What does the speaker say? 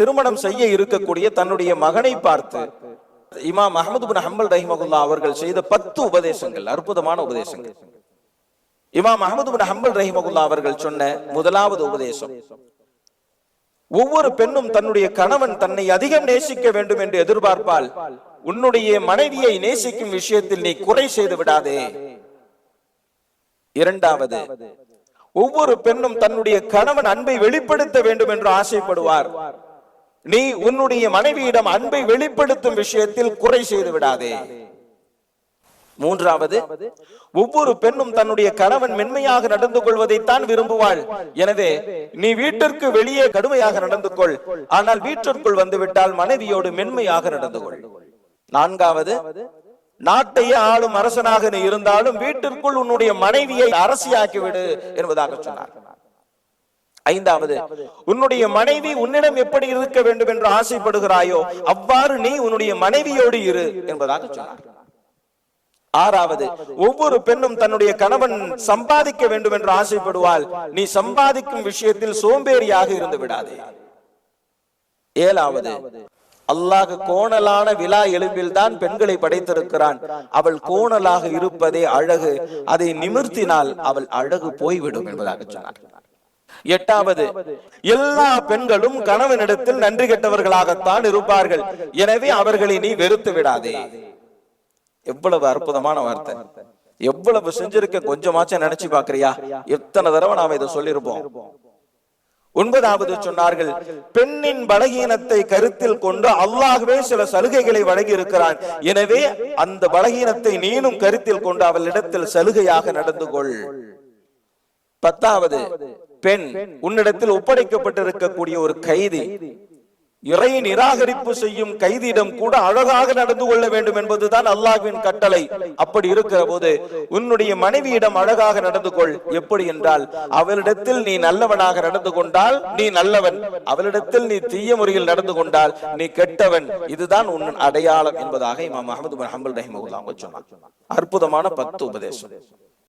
திருமணம் செய்ய இருக்கக்கூடிய தன்னுடைய மகனை பார்த்து இமாம் அஹமது பின் ஹம்பல் ரஹிமகுல்லா அவர்கள் செய்த பத்து உபதேசங்கள் அற்புதமான உபதேசங்கள். இமாம் அஹமது பின் ஹம்பல் ரஹிமகுல்லா அவர்கள் சொன்ன முதலாவது உபதேசம் ஒவ்வொரு பெண்ணும் தன்னுடைய கணவன் தன்னை அதிகம் நேசிக்க வேண்டும் என்று எதிர்பார்ப்பால் உன்னுடைய மனைவியை நேசிக்கும் விஷயத்தில் நீ குறை செய்து விடாதே. இரண்டாவது ஒவ்வொரு பெண்ணும் தன்னுடைய கணவன் அன்பை வெளிப்படுத்த வேண்டும் என்று ஆசைப்படுவார். நீ உன்னுடைய மனைவியிடம் அன்பை வெளிப்படுத்தும் விஷயத்தில் குறை செய்து விடாதே. மூன்றாவது ஒவ்வொரு பெண்ணும் தன்னுடைய கணவன் மென்மையாக நடந்து கொள்வதைத்தான் விரும்புவாள். எனவே நீ வீட்டிற்கு வெளியே கடுமையாக நடந்து கொள். ஆனால் வீட்டிற்குள் வந்துவிட்டால் மனைவியோடு மென்மையாக நடந்து கொள். நான்காவது நாட்டையே ஆளும் அரசனாக நீ இருந்தாலும் வீட்டிற்குள் உன்னுடைய மனைவியை அரசியாக்கிவிடு என்பதாக சொன்னார். ஐந்தாவது உன்னுடைய மனைவி உன்னிடம் எப்படி இருக்க வேண்டும் என்று ஆசைப்படுகிறாயோ அவ்வாறு நீ உன்னுடைய மனைவியோடு இரு என்பதாக சொன்னார். ஆறாவது ஒவ்வொரு பெண்ணும் தன்னுடைய கணவன் சம்பாதிக்க வேண்டும் என்று ஆசைப்படுவாள் நீ சம்பாதிக்கும் விஷயத்தில் சோம்பேறியாக இருந்து விடாதே. ஏழாவது அல்லாஹ் கோணலான விழா எலும்பில் தான் பெண்களை படைத்திருக்கிறான். அவள் கோணலாக இருப்பதே அழகு. அதை நிமிர்த்தினால் அவள் அழகு போய்விடும் என்பதாக சொன்னார். எட்டாவது எல்லா பெண்களும் கணவனிடத்தில் நன்றி கெட்டவர்களாகத்தான் இருப்பார்கள். எனவே அவர்களை நீ வெறுத்து விடாதே. எவ்வளவு அற்புதமான வார்த்தை. எவ்வளவு செஞ்சிருக்க கொஞ்சமாச்சும் நினைச்சு பாக்குறியா? எத்தனை தடவை நாம இதை சொல்லியிருப்போம் ஒன்பதாவது சொன்னார்கள் பெண்ணின் பலகீனத்தை கருத்தில் கொண்டு அல்லாகவே சில சலுகைகளை வழங்கி இருக்கிறான் எனவே அந்த பலகீனத்தை நீனும் கருத்தில் கொண்டு அவளிடத்தில் சலுகையாக நடந்து கொள். பத்தாவது பெண் உன்னிடத்தில் ஒப்படைக்கப்பட்டிருக்கக்கூடிய ஒரு கைதி. இறை நிராகரிப்பு செய்யும் கைதியிடம் கூட அழகாக நடந்து கொள்ள வேண்டும் என்பதுதான் அல்லாஹ்வின் கட்டளை. அப்படி இருக்கிற போது உன்னுடைய மனைவியிடம் அழகாக நடந்து கொள். எப்படி என்றால் அவளிடத்தில் நீ நல்லவனாக நடந்து கொண்டால் நீ நல்லவன். அவளிடத்தில் நீ தீய முறையில் நடந்து கொண்டால் நீ கெட்டவன். இதுதான் உன் அடையாளம் என்பதாக இமாம் அஹமது ஹம்பல் ரஹிமகுல்லா சொன்னார் அற்புதமான பத்து உபதேசம்.